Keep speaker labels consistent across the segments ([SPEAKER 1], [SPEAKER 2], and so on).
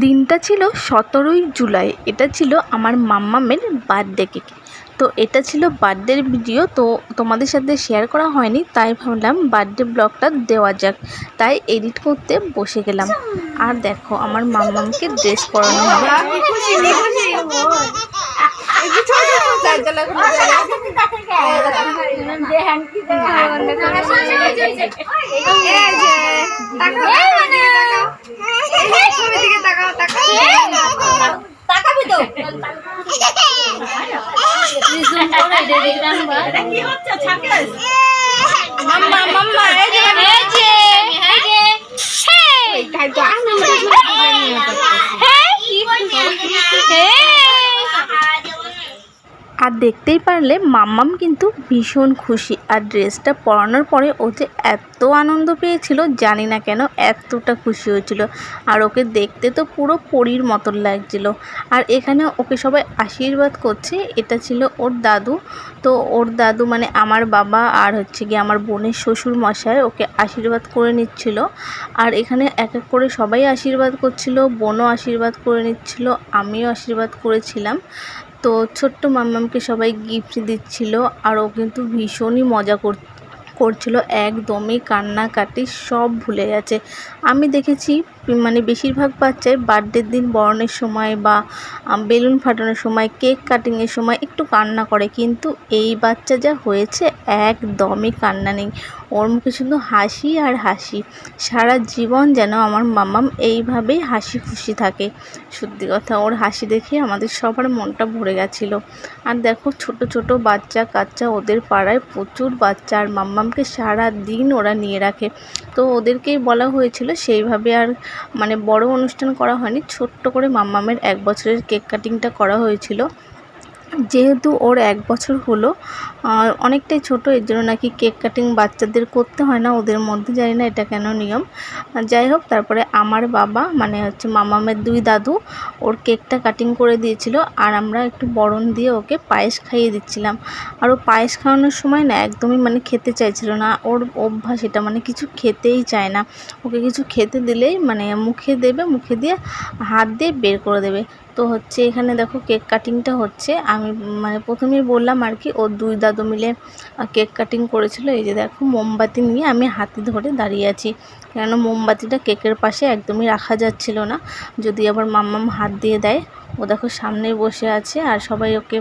[SPEAKER 1] দিনটা ছিল সতেরোই জুলাই এটা ছিল আমার মাম্মামের বার্থডে কেক তো এটা ছিল বার্থডের ভিডিও তো তোমাদের সাথে শেয়ার করা হয়নি তাই ভাবলাম বার্থডে ব্লগটা দেওয়া যাক তাই এডিট করতে বসে গেলাম আর দেখো আমার মাম্মামকে ড্রেস পরানো হবে
[SPEAKER 2] তাকাবি তো জুম করে দেখলাম মাম্মা মাম্মা এই যে এই যে এই যে
[SPEAKER 1] আর দেখতেই পারলে মাম্মাম কিন্তু ভীষণ খুশি। আর ড্রেসটা পরানোর পরে ও যে এত আনন্দ পেয়েছিল, জানি না কেন এতটা খুশি হয়েছিল। আর ওকে দেখতে তো পুরো পরীর মতন লাগছিল। আর এখানে ওকে সবাই আশীর্বাদ করছে, এটা ছিল ওর দাদু। তো ওর দাদু মানে আমার বাবা আর হচ্ছে গিয়ে আমার বোনের শ্বশুর মশাই ওকে আশীর্বাদ করে নিচ্ছিল। আর এখানে এক এক করে সবাই আশীর্বাদ করছিল, বোনও আশীর্বাদ করে নিচ্ছিল, আমিও আশীর্বাদ করেছিলাম। তো ছোট্ট মাম্মামকে সবাই গিফট দিচ্ছিল আর ও কিন্তু ভীষণই মজা কর, করছিল। একদমই কান্নাকাটি সব ভুলে গেছে। আমি দেখেছি মানে বেশিরভাগ বাচ্চাই বার্থডের দিন বরণের সময় বা বেলুন ফাটানোর সময় কেক কাটিংয়ের সময় একটু কান্না করে। কিন্তু এই বাচ্চা যা হয়েছে একদমই কান্না নেই। ওর মুখে শুধু হাসি আর হাসি। সারা জীবন যেন আমার মামাম এইভাবেই হাসি খুশি থাকে। সত্যি কথা, ওর হাসি দেখে আমাদের সবার মনটা ভরে গেছিল। আর দেখো, ছোট ছোট বাচ্চা কাচ্চা ওদের পাড়ায় প্রচুর বাচ্চা। আর মাম্মামকে সারা দিন ওরা নিয়ে রাখে। তো ওদেরকেই বলা হয়েছিল সেইভাবে আর মানে বড় অনুষ্ঠান করা হয়নি ছোট্ট করে মাম্মামের এক বছরের কেক কাটিংটা করা হয়েছিল। যেহেতু ওর এক বছর হলো অনেকটাই ছোট, এর জন্য নাকি কেক কাটিং বাচ্চাদের করতে হয় না, ওদের মধ্যে জানি না এটা কেন নিয়ম। যাই হোক, তারপরে আমার বাবা মানে হচ্ছে মামামের দুই দাদু, ওর কেকটা কাটিং করে দিয়েছিল, আর আমরা একটু বরণ দিয়ে ওকে পায়েস খাইয়ে দিচ্ছিলাম। আর ও পায়েস খাওয়ানোর সময় না একদমই মানে খেতে চাইছিল না, ওর অভ্যাস এটা মানে কিছু খেতেই চায় না। ওকে কিছু খেতে দিলেই মানে মুখে দেবে, মুখে দিয়ে হাত দিয়ে বের করে দেবে। তো হচ্ছে এখানে দেখো কেক কাটিংটা হচ্ছে। আমি মানে প্রথমেই বললাম আর কি ওর দুই দাদু মিলে কেক কাটিং করেছিল। এই যে দেখো মোমবাতি নিয়ে আমি হাতে ধরে দাঁড়িয়ে আছি। কেন মোমবাতিটা কেকের পাশে একদমই রাখা যাচ্ছিল না। যদি আবার মাম্মাম হাত দিয়ে দেয় ও দেখো সামনে বসে আছে আর সবাই ওকে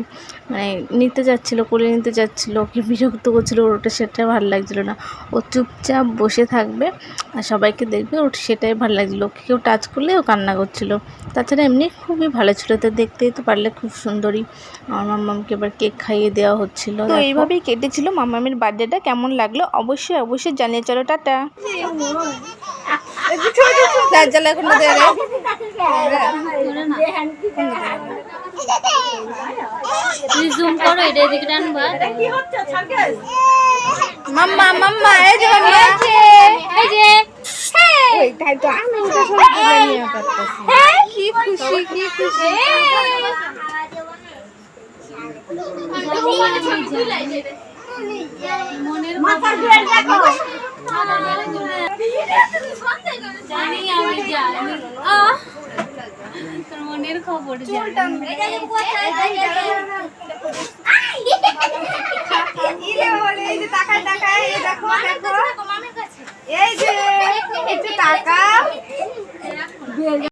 [SPEAKER 1] মানে নিতে যাচ্ছিল কোলে নিতে যাচ্ছিল ওকে বিরক্ত করছিল ওর ওটা সেটা ভালো লাগছিল না। ও চুপচাপ বসে থাকবে আর সবাইকে দেখবে ওর সেটাই ভালো লাগছিল। ওকে কেউ টাচ করলে ও কান্না করছিল। তাছাড়া এমনি খুবই ভালো ছিল তো দেখতেই তো পারলে খুব সুন্দরী। আমার মাম্মামকে এবার কেক খাইয়ে দেওয়া হচ্ছিল তো এইভাবেই কেটেছিল মাম্মামের বার্থডেটা কেমন লাগল অবশ্যই অবশ্যই জানিয়ে চলো টাটা।
[SPEAKER 2] তুই জুম করো এটা এদিকে টানবা
[SPEAKER 1] মাম্মা মাম্মা এই যে মাম্মা।
[SPEAKER 2] এই যে
[SPEAKER 1] তাই তো আমি ওটা সব নিয়ে পারতেছি কি খুশি কি খুশি।
[SPEAKER 2] জানি আমি জানি আহ। খবর
[SPEAKER 3] এই যে একটু টাকা